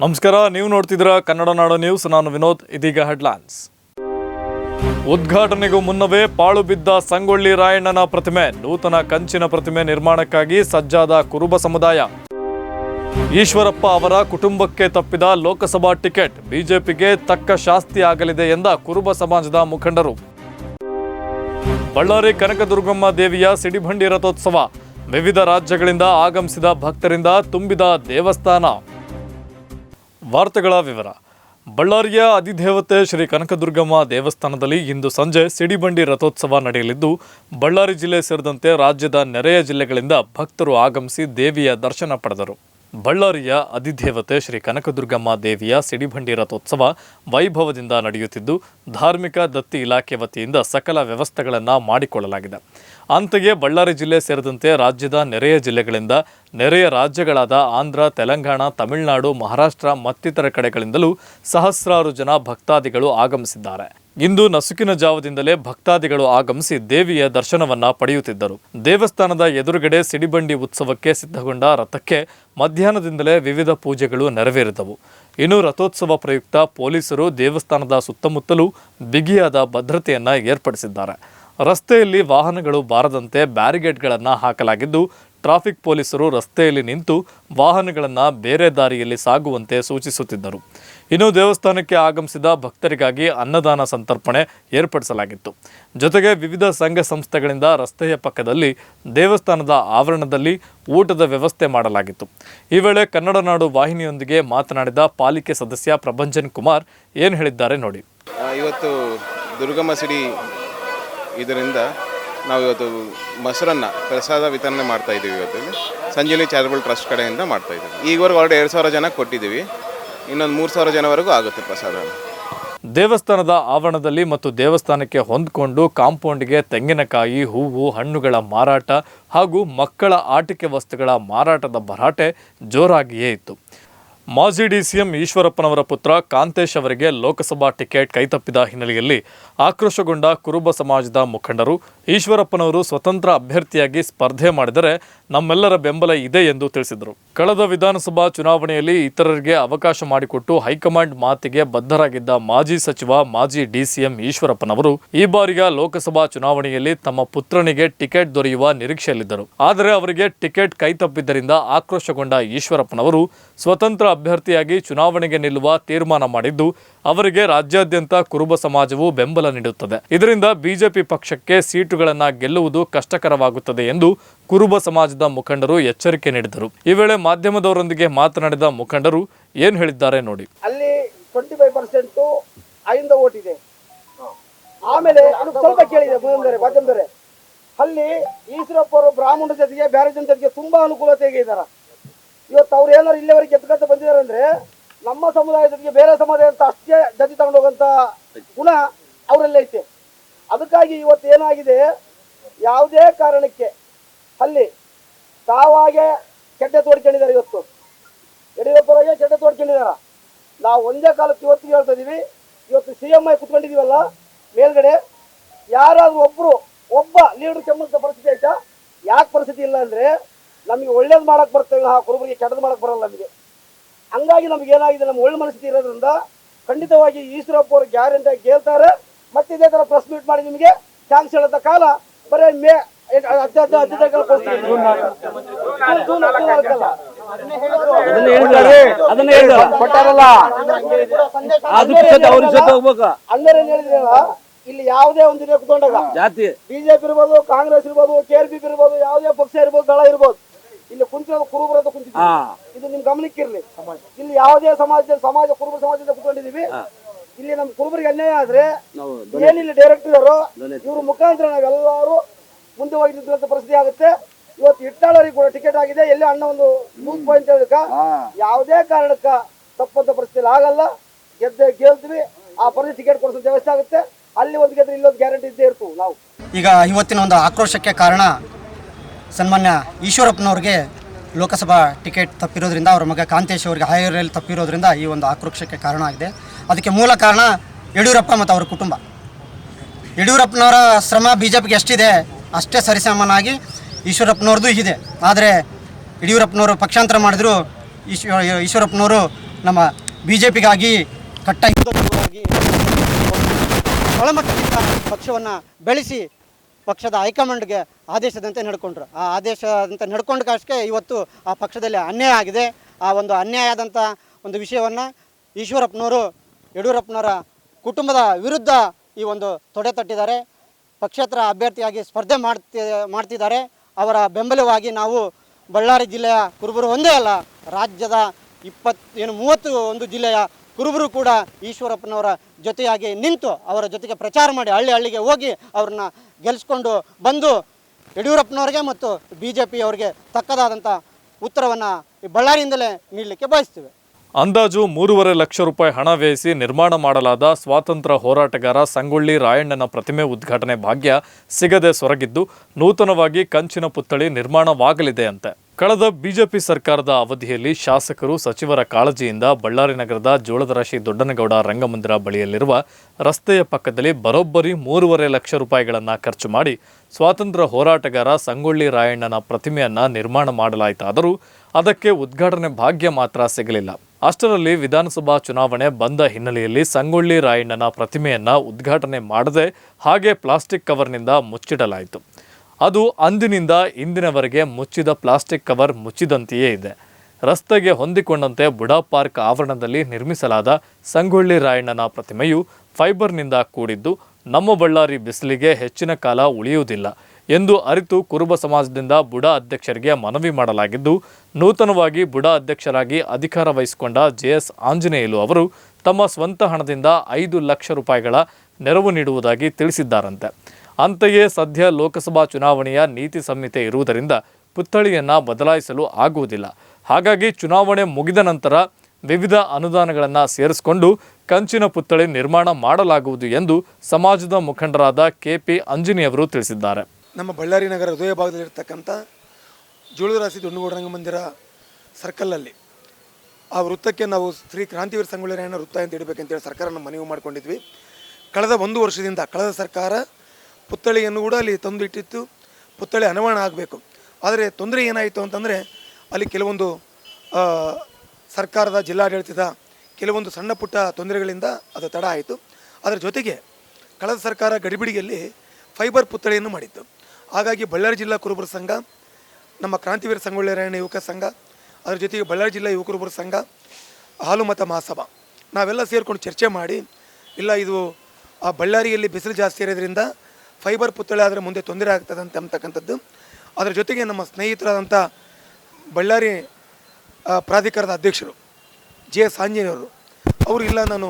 ನಮಸ್ಕಾರ, ನೀವು ನೋಡ್ತಿದ್ರ ಕನ್ನಡ ನಾಡು ನ್ಯೂಸ್. ನಾನು ವಿನೋದ್, ಇದೀಗ ಹೆಡ್ಲೈನ್ಸ್. ಉದ್ಘಾಟನೆಗೂ ಮುನ್ನವೇ ಪಾಳು ಬಿದ್ದ ಸಂಗೊಳ್ಳಿ ರಾಯಣ್ಣನ ಪ್ರತಿಮೆ, ನೂತನ ಕಂಚಿನ ಪ್ರತಿಮೆ ನಿರ್ಮಾಣಕ್ಕಾಗಿ ಸಜ್ಜಾದ ಕುರುಬ ಸಮುದಾಯ. ಈಶ್ವರಪ್ಪ ಅವರ ಕುಟುಂಬಕ್ಕೆ ತಪ್ಪಿದ ಲೋಕಸಭಾ ಟಿಕೆಟ್ ಬಿಜೆಪಿಗೆ ತಕ್ಕ ಶಾಸ್ತಿ ಆಗಲಿದೆ ಎಂದ ಕುರುಬ ಸಮಾಜದ ಮುಖಂಡರು. ಬಳ್ಳಾರಿ ಕನಕದುರ್ಗಮ್ಮ ದೇವಿಯ ಸಿಡಿಬಂಡಿ ರಥೋತ್ಸವ, ವಿವಿಧ ರಾಜ್ಯಗಳಿಂದ ಆಗಮಿಸಿದ ಭಕ್ತರಿಂದ ತುಂಬಿದ ದೇವಸ್ಥಾನ. ವಾರ್ತೆಗಳ ವಿವರ. ಬಳ್ಳಾರಿಯ ಅಧಿದೇವತೆ ಶ್ರೀ ಕನಕದುರ್ಗಮ್ಮ ದೇವಸ್ಥಾನದಲ್ಲಿ ಇಂದು ಸಂಜೆ ಸಿಡಿಬಂಡಿ ರಥೋತ್ಸವ ನಡೆಯಲಿದ್ದು, ಬಳ್ಳಾರಿ ಜಿಲ್ಲೆ ಸೇರಿದಂತೆ ರಾಜ್ಯದ ನೆರೆಯ ಜಿಲ್ಲೆಗಳಿಂದ ಭಕ್ತರು ಆಗಮಿಸಿ ದೇವಿಯ ದರ್ಶನ ಪಡೆದರು. ಬಳ್ಳಾರಿಯ ಅಧಿದೇವತೆ ಶ್ರೀ ಕನಕದುರ್ಗಮ್ಮ ದೇವಿಯ ಸಿಡಿಬಂಡಿ ರಥೋತ್ಸವ ವೈಭವದಿಂದ ನಡೆಯುತ್ತಿದ್ದು, ಧಾರ್ಮಿಕ ದತ್ತಿ ಇಲಾಖೆ ವತಿಯಿಂದ ಸಕಲ ವ್ಯವಸ್ಥೆಗಳನ್ನು ಮಾಡಿಕೊಳ್ಳಲಾಗಿದೆ. ಅಂತೆಯೇ ಬಳ್ಳಾರಿ ಜಿಲ್ಲೆ ಸೇರಿದಂತೆ ರಾಜ್ಯದ ನೆರೆಯ ಜಿಲ್ಲೆಗಳಿಂದ ನೆರೆಯ ರಾಜ್ಯಗಳಾದ ಆಂಧ್ರ, ತೆಲಂಗಾಣ, ತಮಿಳುನಾಡು, ಮಹಾರಾಷ್ಟ್ರ ಮತ್ತಿತರ ಕಡೆಗಳಿಂದಲೂ ಸಹಸ್ರಾರು ಜನ ಭಕ್ತಾದಿಗಳು ಆಗಮಿಸಿದ್ದಾರೆ. ಇಂದು ನಸುಕಿನ ಜಾವದಿಂದಲೇ ಭಕ್ತಾದಿಗಳು ಆಗಮಿಸಿ ದೇವಿಯ ದರ್ಶನವನ್ನ ಪಡೆಯುತ್ತಿದ್ದರು. ದೇವಸ್ಥಾನದ ಎದುರುಗಡೆ ಸಿಡಿಬಂಡಿ ಉತ್ಸವಕ್ಕೆ ಸಿದ್ಧಗೊಂಡ ರಥಕ್ಕೆ ಮಧ್ಯಾಹ್ನದಿಂದಲೇ ವಿವಿಧ ಪೂಜೆಗಳು ನೆರವೇರಿದವು. ಇನ್ನು ರಥೋತ್ಸವ ಪ್ರಯುಕ್ತ ಪೊಲೀಸರು ದೇವಸ್ಥಾನದ ಸುತ್ತಮುತ್ತಲೂ ಬಿಗಿಯಾದ ಭದ್ರತೆಯನ್ನ ಏರ್ಪಡಿಸಿದ್ದಾರೆ. ರಸ್ತೆಯಲ್ಲಿ ವಾಹನಗಳು ಬಾರದಂತೆ ಬ್ಯಾರಿಗೇಡ್ಗಳನ್ನು ಹಾಕಲಾಗಿದ್ದು ಟ್ರಾಫಿಕ್ ಪೊಲೀಸರು ರಸ್ತೆಯಲ್ಲಿ ನಿಂತು ವಾಹನಗಳನ್ನು ಬೇರೆ ದಾರಿಯಲ್ಲಿ ಸಾಗುವಂತೆ ಸೂಚಿಸುತ್ತಿದ್ದರು. ಇನ್ನು ದೇವಸ್ಥಾನಕ್ಕೆ ಆಗಮಿಸಿದ ಭಕ್ತರಿಗಾಗಿ ಅನ್ನದಾನ ಸಂತರ್ಪಣೆ ಏರ್ಪಡಿಸಲಾಗಿತ್ತು. ಜೊತೆಗೆ ವಿವಿಧ ಸಂಘ ಸಂಸ್ಥೆಗಳಿಂದ ರಸ್ತೆಯ ಪಕ್ಕದಲ್ಲಿ ದೇವಸ್ಥಾನದ ಆವರಣದಲ್ಲಿ ಊಟದ ವ್ಯವಸ್ಥೆ ಮಾಡಲಾಗಿತ್ತು. ಈ ವೇಳೆ ಕನ್ನಡ ನಾಡು ವಾಹಿನಿಯೊಂದಿಗೆ ಮಾತನಾಡಿದ ಪಾಲಿಕೆ ಸದಸ್ಯ ಪ್ರಭಂಜನ್ ಕುಮಾರ್ ಏನು ಹೇಳಿದ್ದಾರೆ ನೋಡಿ. ಇವತ್ತು ದುರ್ಗಮ್ಮ ಸಿಡಿ ಇದರಿಂದ ನಾವು ಇವತ್ತು ಮೊಸರನ್ನ ಪ್ರಸಾದ ವಿತರಣೆ ಮಾಡ್ತಾ ಇದ್ದೀವಿ ಇವತ್ತು. ಸಂಜೀವಿನಿ ಚಾರಿಟಬಲ್ ಟ್ರಸ್ಟ್ ಕಡೆಯಿಂದ ಮಾಡ್ತಾ ಇದ್ದೀವಿ. ಈಗವರೆಗೂ ಆಲ್ರೆಡಿ ಎರಡು ಸಾವಿರ ಜನ ಕೊಟ್ಟಿದ್ದೀವಿ. ಇನ್ನೊಂದು ಮೂರು ಸಾವಿರ ಜನವರೆಗೂ ಆಗುತ್ತೆ ಪ್ರಸಾದ. ದೇವಸ್ಥಾನದ ಆವರಣದಲ್ಲಿ ಮತ್ತು ದೇವಸ್ಥಾನಕ್ಕೆ ಹೊಂದಿಕೊಂಡು ಕಾಂಪೌಂಡ್ಗೆ ತೆಂಗಿನಕಾಯಿ, ಹೂವು, ಹಣ್ಣುಗಳ ಮಾರಾಟ ಹಾಗೂ ಮಕ್ಕಳ ಆಟಿಕೆ ವಸ್ತುಗಳ ಮಾರಾಟದ ಭರಾಟೆ ಜೋರಾಗಿಯೇ ಇತ್ತು. ಮಾಜಿ ಎಂ ಈಶ್ವರಪ್ಪನವರ ಪುತ್ರ ಕಾಂತೇಶ್ ಅವರಿಗೆ ಲೋಕಸಭಾ ಟಿಕೆಟ್ ಕೈತಪ್ಪಿದ ಹಿನ್ನೆಲೆಯಲ್ಲಿ ಆಕ್ರೋಶಗೊಂಡ ಕುರುಬ ಸಮಾಜದ ಮುಖಂಡರು ಈಶ್ವರಪ್ಪನವರು ಸ್ವತಂತ್ರ ಅಭ್ಯರ್ಥಿಯಾಗಿ ಸ್ಪರ್ಧೆ ಮಾಡಿದರೆ ನಮ್ಮೆಲ್ಲರ ಬೆಂಬಲ ಇದೆ ಎಂದು ತಿಳಿಸಿದರು. ಕಳೆದ ವಿಧಾನಸಭಾ ಚುನಾವಣೆಯಲ್ಲಿ ಇತರರಿಗೆ ಅವಕಾಶ ಮಾಡಿಕೊಟ್ಟು ಹೈಕಮಾಂಡ್ ಮಾತಿಗೆ ಬದ್ಧರಾಗಿದ್ದ ಮಾಜಿ ಸಚಿವ, ಮಾಜಿ ಡಿಸಿಎಂ ಈಶ್ವರಪ್ಪನವರು ಈ ಬಾರಿಯ ಲೋಕಸಭಾ ಚುನಾವಣೆಯಲ್ಲಿ ತಮ್ಮ ಪುತ್ರನಿಗೆ ಟಿಕೆಟ್ ದೊರೆಯುವ ನಿರೀಕ್ಷೆಯಲ್ಲಿದ್ದರು. ಆದರೆ ಅವರಿಗೆ ಟಿಕೆಟ್ ಕೈತಪ್ಪಿದ್ದರಿಂದ ಆಕ್ರೋಶಗೊಂಡ ಈಶ್ವರಪ್ಪನವರು ಸ್ವತಂತ್ರ ಅಭ್ಯರ್ಥಿಯಾಗಿ ಚುನಾವಣೆಗೆ ನಿಲ್ಲುವ ತೀರ್ಮಾನ ಮಾಡಿದ್ದು, ಅವರಿಗೆ ರಾಜ್ಯಾದ್ಯಂತ ಕುರುಬ ಸಮಾಜವು ಬೆಂಬಲ ನೀಡುತ್ತದೆ. ಇದರಿಂದ ಬಿಜೆಪಿ ಪಕ್ಷಕ್ಕೆ ಸೀಟುಗಳನ್ನು ಗೆಲ್ಲುವುದು ಕಷ್ಟಕರವಾಗುತ್ತದೆ ಎಂದು ಕುರುಬ ಸಮಾಜದ ಮುಖಂಡರು ಎಚ್ಚರಿಕೆ ನೀಡಿದರು. ಈ ವೇಳೆ ಮಾಧ್ಯಮದವರೊಂದಿಗೆ ಮಾತನಾಡಿದ ಮುಖಂಡರು ಏನು ಹೇಳಿದ್ದಾರೆ ನೋಡಿ. ಅಲ್ಲಿ ಟ್ವೆಂಟಿ ಫೈವ್ ಪರ್ಸೆಂಟ್ ಆಮೇಲೆ ಸ್ವಲ್ಪ ಕೇಳಿದೆ ಮಾಧ್ಯಮದವರೇ ಅಲ್ಲಿ ಈಶ್ವರಪ್ಪ ಅವರು ಬ್ರಾಹ್ಮಣರ ಜೊತೆಗೆ ಬೇರೆ ಜನ ಜೊತೆಗೆ ತುಂಬಾ ಅನುಕೂಲತೆ ಇದ್ದಾರೆ. ಇವತ್ತು ಅವ್ರು ಏನಾರು ಇಲ್ಲಿವರೆಗೆ ಎತ್ಕೊಂತ ಬಂದಿದ್ದಾರೆ ಅಂದ್ರೆ ನಮ್ಮ ಸಮುದಾಯದ ಜೊತೆಗೆ ಬೇರೆ ಸಮುದಾಯ ಅಂತ ಅಷ್ಟೇ ಜೊತೆ ತಗೊಂಡೋಗಂತ ಗುಣ ಅವರಲ್ಲೇ ಐತೆ. ಅದಕ್ಕಾಗಿ ಇವತ್ತು ಏನಾಗಿದೆ? ಯಾವುದೇ ಕಾರಣಕ್ಕೆ ಅಲ್ಲಿ ತಾವಾಗೆ ಕೆಡ್ಡೆ ತೋಡ್ಕೊಂಡಿದ್ದಾರೆ ಇವತ್ತು. ಯಡಿಯೂರಪ್ಪರಾಗೆ ಕೆಡ್ಡೆ ತೋಡ್ಕೊಂಡಿದ್ದಾರೆ. ನಾವು ಒಂದೇ ಕಾಲಕ್ಕೆ ಇವತ್ತು ಹೇಳ್ತಾ ಇದೀವಿ. ಇವತ್ತು ಸಿ ಎಂ ಐ ಕುತ್ಕೊಂಡಿದೀವಲ್ಲ, ಮೇಲ್ಗಡೆ ಯಾರಾದ್ರೂ ಒಬ್ಬರು ಒಬ್ಬ ಲೀಡರ್ ಕೆಮ್ಮಂತ ಪರಿಸ್ಥಿತಿ ಆಯ್ತಾ? ಯಾಕೆ ಪರಿಸ್ಥಿತಿ ಇಲ್ಲ ಅಂದರೆ ನಮಗೆ ಒಳ್ಳೇದು ಮಾಡಕ್ ಬರ್ತೇವೆ ಆ ಕುರುಬರಿಗೆ ಕೆಟ್ಟದ್ದು ಮಾಡಕ್ ಬರಲ್ಲ ನಮಗೆ. ಹಂಗಾಗಿ ನಮ್ಗೆ ಏನಾಗಿದೆ? ನಮ್ಮ ಒಳ್ಳೆ ಮನಸ್ಥಿತಿ ಇರೋದ್ರಿಂದ ಖಂಡಿತವಾಗಿ ಈಶ್ವರಪ್ಪ ಅವರು ಗ್ಯಾರಂಟಿ ಗೆಲ್ತಾರೆ ಮತ್ತೆ ಇದೇ ತರ ಪ್ರೆಸ್ ಮೀಟ್ ಮಾಡಿ ನಿಮಗೆ ಚಾನ್ಸ್ ಹೇಳದ ಕಾಲ ಬರೀ ಮೇ ಹೇಳಿದ್ರಲ್ಲ ಇಲ್ಲಿ ಯಾವುದೇ ಒಂದು ಕುತ್ಕೊಂಡಾಗ ಜಾತಿ. ಬಿಜೆಪಿ ಇರ್ಬೋದು ಕಾಂಗ್ರೆಸ್ ಇರ್ಬೋದು ಕೆ ಆರ್ ಪಿ ಇರ್ಬೋದು ಯಾವುದೇ ಪಕ್ಷ ಇರ್ಬೋದು ದಳ ಇರ್ಬೋದು ಇಲ್ಲಿ ಕುಂತಿರೋದು ಕುರುಬರದ ಕುಂತಿದ್ದೀವಿ. ಹಾ. ಇದು ನಿಮ್ ಗಮನಕ್ಕಿರ್ಲಿ. ಇಲ್ಲಿ ಯಾವುದೇ ಸಮಾಜ ಸಮಾಜ ಕುರುಬ ಸಮಾಜದಿಂದ ಕುತ್ಕೊಂಡಿದೀವಿ ಇಲ್ಲಿ ನಮ್ ಕುರುಬರಿಗೆ ಅನ್ಯಾಯ ಆದ್ರೆ ಏನಿಲ್ಲ ಡೈರೆಕ್ಟರ್ ಇವರು ಇವ್ರ ಮುಖಾಂತರ ನಾವೆಲ್ಲರೂ ಮುಂದೆ ಹೋಗಿದ್ದಂತ ಪರಿಸ್ಥಿತಿ ಆಗುತ್ತೆ. ಇವತ್ತು ಇಟ್ಟಾಳರಿಗೆ ಕೂಡ ಟಿಕೆಟ್ ಆಗಿದೆ. ಎಲ್ಲಿ ಅಣ್ಣ ಒಂದು ಬೂತ್ ಪಾಯಿಂಟ್ ಹೇಳಕ ಯಾವುದೇ ಕಾರಣಕ್ಕ ತಪ್ಪಂತ ಪರಿಸ್ಥಿತಿ ಆಗಲ್ಲ. ಗೆದ್ದೆ ಗೆಲ್ತೀವಿ. ಆ ಪರಿಸ್ಥಿತಿ ಟಿಕೆಟ್ ಕೊಡಿಸೋ ವ್ಯವಸ್ಥೆ ಆಗುತ್ತೆ. ಅಲ್ಲಿ ಒಂದು ಗೆದ್ರೆ ಇಲ್ಲೊಂದು ಗ್ಯಾರಂಟಿ ಇದ್ದೇ ಇರ್ತೀವಿ ನಾವು. ಈಗ ಇವತ್ತಿನ ಒಂದು ಆಕ್ರೋಶಕ್ಕೆ ಕಾರಣ ಸನ್ಮಾನ್ಯ ಈಶ್ವರಪ್ಪನವ್ರಿಗೆ ಲೋಕಸಭಾ ಟಿಕೆಟ್ ತಪ್ಪಿರೋದ್ರಿಂದ ಅವರ ಮಗ ಕಾಂತೇಶ್ ಅವರಿಗೆ ಹಾಯರಲ್ಲಿ ತಪ್ಪಿರೋದ್ರಿಂದ ಈ ಒಂದು ಆಕ್ರೋಶಕ್ಕೆ ಕಾರಣ ಆಗಿದೆ. ಅದಕ್ಕೆ ಮೂಲ ಕಾರಣ ಯಡಿಯೂರಪ್ಪ ಮತ್ತು ಅವರ ಕುಟುಂಬ. ಯಡಿಯೂರಪ್ಪನವರ ಶ್ರಮ ಬಿ ಜೆ ಪಿಗೆ ಎಷ್ಟಿದೆ, ಅಷ್ಟೇ ಸರಿಸಮಾನಾಗಿ ಈಶ್ವರಪ್ಪನವ್ರದ್ದು ಇದೆ. ಆದರೆ ಯಡಿಯೂರಪ್ಪನವರು ಪಕ್ಷಾಂತರ ಮಾಡಿದ್ರು ಈಶ್ವ ಈಶ್ವರಪ್ಪನವರು ನಮ್ಮ ಬಿ ಜೆ ಪಿಗಾಗಿ ಕಟ್ಟ ಹಿಂದೂ ಪಕ್ಷವನ್ನು ಬೆಳೆಸಿ ಪಕ್ಷದ ಹೈಕಮಾಂಡ್ಗೆ ಆದೇಶದಂತೆ ನಡ್ಕೊಂಡ್ರು. ಆ ಆದೇಶದಂತೆ ನಡ್ಕೊಂಡ ಕಾಷ್ಟೇ ಇವತ್ತು ಆ ಪಕ್ಷದಲ್ಲಿ ಅನ್ಯಾಯ ಆಗಿದೆ. ಆ ಒಂದು ಅನ್ಯಾಯ ಆದಂಥ ಒಂದು ವಿಷಯವನ್ನು ಈಶ್ವರಪ್ಪನವರು, ಯಡಿಯೂರಪ್ಪನವರ ಕುಟುಂಬದ ವಿರುದ್ಧ ಈ ಒಂದು ತೊಡೆ ತಟ್ಟಿದ್ದಾರೆ. ಪಕ್ಷೇತರ ಅಭ್ಯರ್ಥಿಯಾಗಿ ಸ್ಪರ್ಧೆ ಮಾಡ್ತಿ, ಮಾಡ್ತಿದ್ದಾರೆ. ಅವರ ಬೆಂಬಲವಾಗಿ ನಾವು ಬಳ್ಳಾರಿ ಜಿಲ್ಲೆಯ ಕುರುಬರು ಒಂದೇ ಅಲ್ಲ, ರಾಜ್ಯದ ಇಪ್ಪತ್ತು, ಏನು ಮೂವತ್ತು ಒಂದು ಜಿಲ್ಲೆಯ ಕುರುಬರು ಕೂಡ ಈಶ್ವರಪ್ಪನವರ ಜೊತೆಯಾಗಿ ನಿಂತು ಅವರ ಜೊತೆಗೆ ಪ್ರಚಾರ ಮಾಡಿ ಹಳ್ಳಿ ಹಳ್ಳಿಗೆ ಹೋಗಿ ಅವ್ರನ್ನ ಗೆಲ್ಲಿಸ್ಕೊಂಡು ಬಂದು ಯಡಿಯೂರಪ್ಪನವ್ರಿಗೆ ಮತ್ತು ಬಿ ಜೆ ಪಿಯವರಿಗೆ ತಕ್ಕದಾದಂಥ ಉತ್ತರವನ್ನು ಬಳ್ಳಾರಿಯಿಂದಲೇ ನೀಡಲಿಕ್ಕೆ ಬಯಸ್ತೀವಿ. ಅಂದಾಜು ಮೂರುವರೆ ಲಕ್ಷ ರೂಪಾಯಿ ಹಣ ವ್ಯಯಿಸಿ ನಿರ್ಮಾಣ ಮಾಡಲಾದ ಸ್ವಾತಂತ್ರ್ಯ ಹೋರಾಟಗಾರ ಸಂಗೊಳ್ಳಿ ರಾಯಣ್ಣನ ಪ್ರತಿಮೆ ಉದ್ಘಾಟನೆ ಭಾಗ್ಯ ಸಿಗದೆ ಸೊರಗಿದ್ದು, ನೂತನವಾಗಿ ಕಂಚಿನ ಪುತ್ಥಳಿ ನಿರ್ಮಾಣವಾಗಲಿದೆ ಅಂತೆ. ಕಳೆದ ಬಿಜೆಪಿ ಸರ್ಕಾರದ ಅವಧಿಯಲ್ಲಿ ಶಾಸಕರು ಸಚಿವರ ಕಾಳಜಿಯಿಂದ ಬಳ್ಳಾರಿ ನಗರದ ಜೋಳದರಾಶಿ ದೊಡ್ಡನಗೌಡ ರಂಗಮಂದಿರ ಬಳಿಯಲ್ಲಿರುವ ರಸ್ತೆಯ ಪಕ್ಕದಲ್ಲಿ ಬರೋಬ್ಬರಿ ಮೂರುವರೆ ಲಕ್ಷ ರೂಪಾಯಿಗಳನ್ನು ಖರ್ಚು ಮಾಡಿ ಸ್ವಾತಂತ್ರ್ಯ ಹೋರಾಟಗಾರ ಸಂಗೊಳ್ಳಿ ರಾಯಣ್ಣನ ಪ್ರತಿಮೆಯನ್ನು ನಿರ್ಮಾಣ ಮಾಡಲಾಯಿತಾದರೂ ಅದಕ್ಕೆ ಉದ್ಘಾಟನೆ ಭಾಗ್ಯ ಮಾತ್ರ ಸಿಗಲಿಲ್ಲ. ಅಷ್ಟರಲ್ಲಿ ವಿಧಾನಸಭಾ ಚುನಾವಣೆ ಬಂದ ಹಿನ್ನೆಲೆಯಲ್ಲಿ ಸಂಗೊಳ್ಳಿ ರಾಯಣ್ಣನ ಪ್ರತಿಮೆಯನ್ನು ಉದ್ಘಾಟನೆ ಮಾಡದೆ ಹಾಗೆ ಪ್ಲಾಸ್ಟಿಕ್ ಕವರ್ನಿಂದ ಮುಚ್ಚಿಡಲಾಯಿತು. ಅದು ಅಂದಿನಿಂದ ಇಂದಿನವರೆಗೆ ಮುಚ್ಚಿದ ಪ್ಲಾಸ್ಟಿಕ್ ಕವರ್ ಮುಚ್ಚಿದಂತೆಯೇ ಇದೆ. ರಸ್ತೆಗೆ ಹೊಂದಿಕೊಂಡಂತೆ ಬುಡಾ ಪಾರ್ಕ್ ಆವರಣದಲ್ಲಿ ನಿರ್ಮಿಸಲಾದ ಸಂಗೊಳ್ಳಿ ರಾಯಣ್ಣನ ಪ್ರತಿಮೆಯು ಫೈಬರ್ನಿಂದ ಕೂಡಿದ್ದು ನಮ್ಮ ಬಳ್ಳಾರಿ ಬಿಸಿಲಿಗೆ ಹೆಚ್ಚಿನ ಕಾಲ ಉಳಿಯುವುದಿಲ್ಲ ಎಂದು ಅರಿತು ಕುರುಬ ಸಮಾಜದಿಂದ ಬುಡಾ ಅಧ್ಯಕ್ಷರಿಗೆ ಮನವಿ ಮಾಡಲಾಗಿದ್ದು, ನೂತನವಾಗಿ ಬುಡಾ ಅಧ್ಯಕ್ಷರಾಗಿ ಅಧಿಕಾರ ವಹಿಸಿಕೊಂಡ ಜೆಎಸ್ ಆಂಜನೇಯಲು ಅವರು ತಮ್ಮ ಸ್ವಂತ ಹಣದಿಂದ ಐದು ಲಕ್ಷ ರೂಪಾಯಿಗಳ ನೆರವು ನೀಡುವುದಾಗಿ ತಿಳಿಸಿದ್ದಾರಂತೆ. ಅಂತೆಯೇ ಸದ್ಯ ಲೋಕಸಭಾ ಚುನಾವಣೆಯ ನೀತಿ ಸಂಹಿತೆ ಇರುವುದರಿಂದ ಪುತ್ಥಳಿಯನ್ನು ಬದಲಾಯಿಸಲು ಆಗುವುದಿಲ್ಲ. ಹಾಗಾಗಿ ಚುನಾವಣೆ ಮುಗಿದ ನಂತರ ವಿವಿಧ ಅನುದಾನಗಳನ್ನು ಸೇರಿಸಿಕೊಂಡು ಕಂಚಿನ ಪುತ್ಥಳಿ ನಿರ್ಮಾಣ ಮಾಡಲಾಗುವುದು ಎಂದು ಸಮಾಜದ ಮುಖಂಡರಾದ ಕೆ ಪಿ ಅಂಜನಿಯವರು ತಿಳಿಸಿದ್ದಾರೆ. ನಮ್ಮ ಬಳ್ಳಾರಿ ನಗರ ಹೃದಯ ಭಾಗದಲ್ಲಿರ್ತಕ್ಕಂಥ ಜೋಳದರಾಸಿ ದೊಡ್ಡಗೌಡ ರಂಗಮಂದಿರ ಸರ್ಕಲಲ್ಲಿ ಆ ವೃತ್ತಕ್ಕೆ ನಾವು ಶ್ರೀ ಕ್ರಾಂತಿವೀರ ಸಂಗೊಳ್ಳಿ ವೃತ್ತ ಅಂತ ಇಡಬೇಕಂತೇಳಿ ಸರ್ಕಾರ ನಮ್ಮ ಮನವಿ ಮಾಡಿಕೊಂಡಿದ್ವಿ. ಕಳೆದ ಒಂದು ವರ್ಷದಿಂದ ಕಳೆದ ಸರ್ಕಾರ ಪುತ್ಥಳಿಯನ್ನು ಕೂಡ ಅಲ್ಲಿ ತಂದು ಇಟ್ಟಿತ್ತು ಪುತ್ಥಳಿ ಅನಾವರಣ ಆಗಬೇಕು. ಆದರೆ ತೊಂದರೆ ಏನಾಯಿತು ಅಂತಂದರೆ ಅಲ್ಲಿ ಕೆಲವೊಂದು ಸರ್ಕಾರದ ಜಿಲ್ಲಾಡಳಿತದ ಕೆಲವೊಂದು ಸಣ್ಣ ಪುಟ್ಟ ತೊಂದರೆಗಳಿಂದ ಅದು ತಡ ಆಯಿತು. ಅದರ ಜೊತೆಗೆ ಕಳೆದ ಸರ್ಕಾರ ಗಡಿಬಿಡಿಯಲ್ಲಿ ಫೈಬರ್ ಪುತ್ಥಳಿಯನ್ನು ಮಾಡಿತ್ತು. ಹಾಗಾಗಿ ಬಳ್ಳಾರಿ ಜಿಲ್ಲಾ ಕುರುಬರ ಸಂಘ, ನಮ್ಮ ಕ್ರಾಂತಿವೀರ ಸಂಗೊಳ್ಳಿ ರಾಯಣ್ಣ ಯುವಕ ಸಂಘ, ಅದರ ಜೊತೆಗೆ ಬಳ್ಳಾರಿ ಜಿಲ್ಲಾ ಯುವಕರುಬರ ಸಂಘ, ಹಾಲು ಮತ ಮಹಾಸಭಾ. ನಾವೆಲ್ಲ ಸೇರಿಕೊಂಡು ಚರ್ಚೆ ಮಾಡಿ, ಇಲ್ಲ ಇದು, ಆ, ಬಳ್ಳಾರಿಯಲ್ಲಿ ಬಿಸಿಲು ಜಾಸ್ತಿ ಇರೋದ್ರಿಂದ ಫೈಬರ್ ಪುತ್ಥಳಿ ಆದರೆ ಮುಂದೆ ತೊಂದರೆ ಆಗ್ತದೆ ಅಂತ ಅಂತಕ್ಕಂಥದ್ದು. ಅದರ ಜೊತೆಗೆ ನಮ್ಮ ಸ್ನೇಹಿತರಾದಂಥ ಬಳ್ಳಾರಿ ಪ್ರಾಧಿಕಾರದ ಅಧ್ಯಕ್ಷರು ಜೆ ಎಸ್ ಆಂಜನೇಯವರು ಅವರು, ಇಲ್ಲ, ನಾನು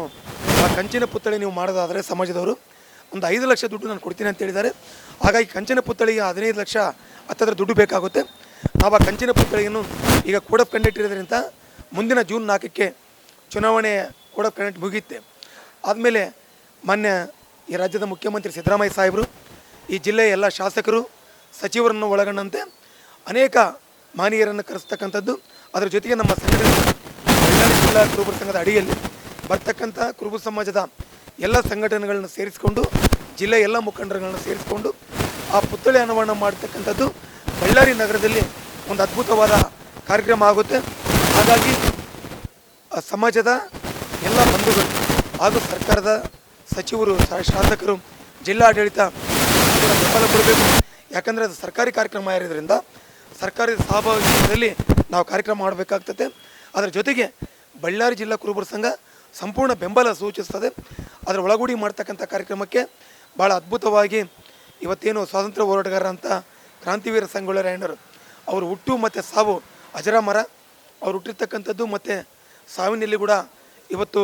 ಆ ಕಂಚಿನ ಪುತ್ಥಳಿ ನೀವು ಮಾಡೋದಾದರೆ ಸಮಾಜದವರು ಒಂದು ಐದು ಲಕ್ಷ ದುಡ್ಡು ನಾನು ಕೊಡ್ತೀನಿ ಅಂತ ಹೇಳಿದ್ದಾರೆ. ಹಾಗಾಗಿ ಕಂಚಿನ ಪುತ್ಥಳಿಗೆ ಹದಿನೈದು ಲಕ್ಷ ಹತ್ತತ್ರ ದುಡ್ಡು ಬೇಕಾಗುತ್ತೆ. ನಾವು ಆ ಕಂಚಿನ ಪುತ್ಥಳಿಯನ್ನು ಈಗ ಕೋಡ್ ಆಫ್ ಕಂಡಕ್ಟ್ ಇರೋದ್ರಿಂದ ಮುಂದಿನ ಜೂನ್ ನಾಲ್ಕಕ್ಕೆ ಚುನಾವಣೆ ಕೋಡ್ ಆಫ್ ಕಂಡಕ್ಟ್ ಮುಗಿಯುತ್ತೆ. ಆದಮೇಲೆ ಮೊನ್ನೆ ಈ ರಾಜ್ಯದ ಮುಖ್ಯಮಂತ್ರಿ ಸಿದ್ದರಾಮಯ್ಯ ಸಾಹೇಬರು ಈ ಜಿಲ್ಲೆಯ ಎಲ್ಲ ಶಾಸಕರು ಸಚಿವರನ್ನು ಒಳಗೊಂಡಂತೆ ಅನೇಕ ಮಾನೀಯರನ್ನು ಕರೆಸ್ತಕ್ಕಂಥದ್ದು. ಅದರ ಜೊತೆಗೆ ನಮ್ಮ ಸಂಘಟನೆ ಬಳ್ಳಾರಿ ಜಿಲ್ಲಾ ಕುರುಬರ ಸಂಘದ ಅಡಿಯಲ್ಲಿ ಬರ್ತಕ್ಕಂಥ ಕುರುಬ ಸಮಾಜದ ಎಲ್ಲ ಸಂಘಟನೆಗಳನ್ನು ಸೇರಿಸಿಕೊಂಡು ಜಿಲ್ಲೆಯ ಎಲ್ಲ ಮುಖಂಡರುಗಳನ್ನು ಸೇರಿಸಿಕೊಂಡು ಆ ಪುತ್ಥಳಿ ಅನಾವರಣ ಮಾಡ್ತಕ್ಕಂಥದ್ದು ಬಳ್ಳಾರಿ ನಗರದಲ್ಲಿ ಒಂದು ಅದ್ಭುತವಾದ ಕಾರ್ಯಕ್ರಮ ಆಗುತ್ತೆ. ಹಾಗಾಗಿ ಆ ಸಮಾಜದ ಎಲ್ಲ ಬಂಧುಗಳು ಹಾಗೂ ಸರ್ಕಾರದ ಸಚಿವರು ಶಾಸಕರು, ಜಿಲ್ಲಾಡಳಿತ ಬೆಂಬಲ ಕೊಡಬೇಕು. ಯಾಕಂದರೆ ಅದು ಸರ್ಕಾರಿ ಕಾರ್ಯಕ್ರಮ ಇರೋದ್ರಿಂದ ಸರ್ಕಾರಿ ಸಹಭಾಗಿತ್ವದಲ್ಲಿ ನಾವು ಕಾರ್ಯಕ್ರಮ ಮಾಡಬೇಕಾಗ್ತದೆ. ಅದರ ಜೊತೆಗೆ ಬಳ್ಳಾರಿ ಜಿಲ್ಲಾ ಕುರುಬರ ಸಂಘ ಸಂಪೂರ್ಣ ಬೆಂಬಲ ಸೂಚಿಸ್ತದೆ. ಅದರ ಒಳಗೂಡಿ ಮಾಡ್ತಕ್ಕಂಥ ಕಾರ್ಯಕ್ರಮಕ್ಕೆ ಭಾಳ ಅದ್ಭುತವಾಗಿ ಇವತ್ತೇನು ಸ್ವಾತಂತ್ರ್ಯ ಹೋರಾಟಗಾರ ಅಂತ ಕ್ರಾಂತಿವೀರ ಸಂಗೊಳ್ಳಿ ರಾಯಣ್ಣರು, ಅವರು ಹುಟ್ಟು ಮತ್ತು ಸಾವು ಅಜರಾಮರ ಅವ್ರು ಹುಟ್ಟಿರ್ತಕ್ಕಂಥದ್ದು ಮತ್ತು ಸಾವಿನಲ್ಲಿ ಕೂಡ ಇವತ್ತು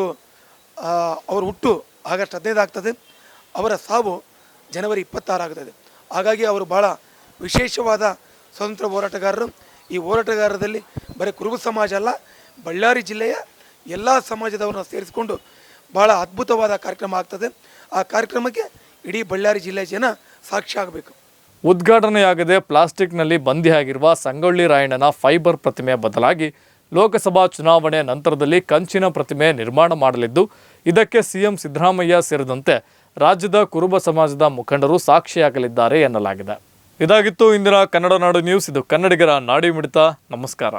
ಅವ್ರ ಹುಟ್ಟು ಆಗಸ್ಟ್ ಹದಿನೈದು ಆಗ್ತದೆ. ಅವರ ಸಾವು ಜನವರಿ ಇಪ್ಪತ್ತಾರು ಆಗ್ತದೆ. ಹಾಗಾಗಿ ಅವರು ಭಾಳ ವಿಶೇಷವಾದ ಸ್ವತಂತ್ರ ಹೋರಾಟಗಾರರು. ಈ ಹೋರಾಟಗಾರರಲ್ಲಿ ಬರೀ ಕುರುಬ ಸಮಾಜ ಅಲ್ಲ, ಬಳ್ಳಾರಿ ಜಿಲ್ಲೆಯ ಎಲ್ಲ ಸಮಾಜದವರನ್ನು ಸೇರಿಸಿಕೊಂಡು ಭಾಳ ಅದ್ಭುತವಾದ ಕಾರ್ಯಕ್ರಮ ಆಗ್ತದೆ. ಆ ಕಾರ್ಯಕ್ರಮಕ್ಕೆ ಇಡೀ ಬಳ್ಳಾರಿ ಜಿಲ್ಲೆಯ ಜನ ಸಾಕ್ಷಿ ಆಗಬೇಕು. ಉದ್ಘಾಟನೆಯಾಗದೆ ಪ್ಲಾಸ್ಟಿಕ್ನಲ್ಲಿ ಬಂದಿಯಾಗಿರುವ ಸಂಗೊಳ್ಳಿ ರಾಯಣ್ಣನ ಫೈಬರ್ ಪ್ರತಿಮೆ ಬದಲಾಗಿ ಲೋಕಸಭಾ ಚುನಾವಣೆ ನಂತರದಲ್ಲಿ ಕಂಚಿನ ಪ್ರತಿಮೆ ನಿರ್ಮಾಣ ಮಾಡಲಿದ್ದು, ಇದಕ್ಕೆ ಸಿಎಂ ಸಿದ್ದರಾಮಯ್ಯ ಸೇರಿದಂತೆ ರಾಜ್ಯದ ಕುರುಬ ಸಮಾಜದ ಮುಖಂಡರು ಸಾಕ್ಷಿಯಾಗಲಿದ್ದಾರೆ ಎನ್ನಲಾಗಿದೆ. ಇದಾಗಿತ್ತು ಇಂದಿನ ಕನ್ನಡ ನಾಡು ನ್ಯೂಸ್. ಇದು ಕನ್ನಡಿಗರ ನಾಡಿ ಮಿಡಿತ. ನಮಸ್ಕಾರ.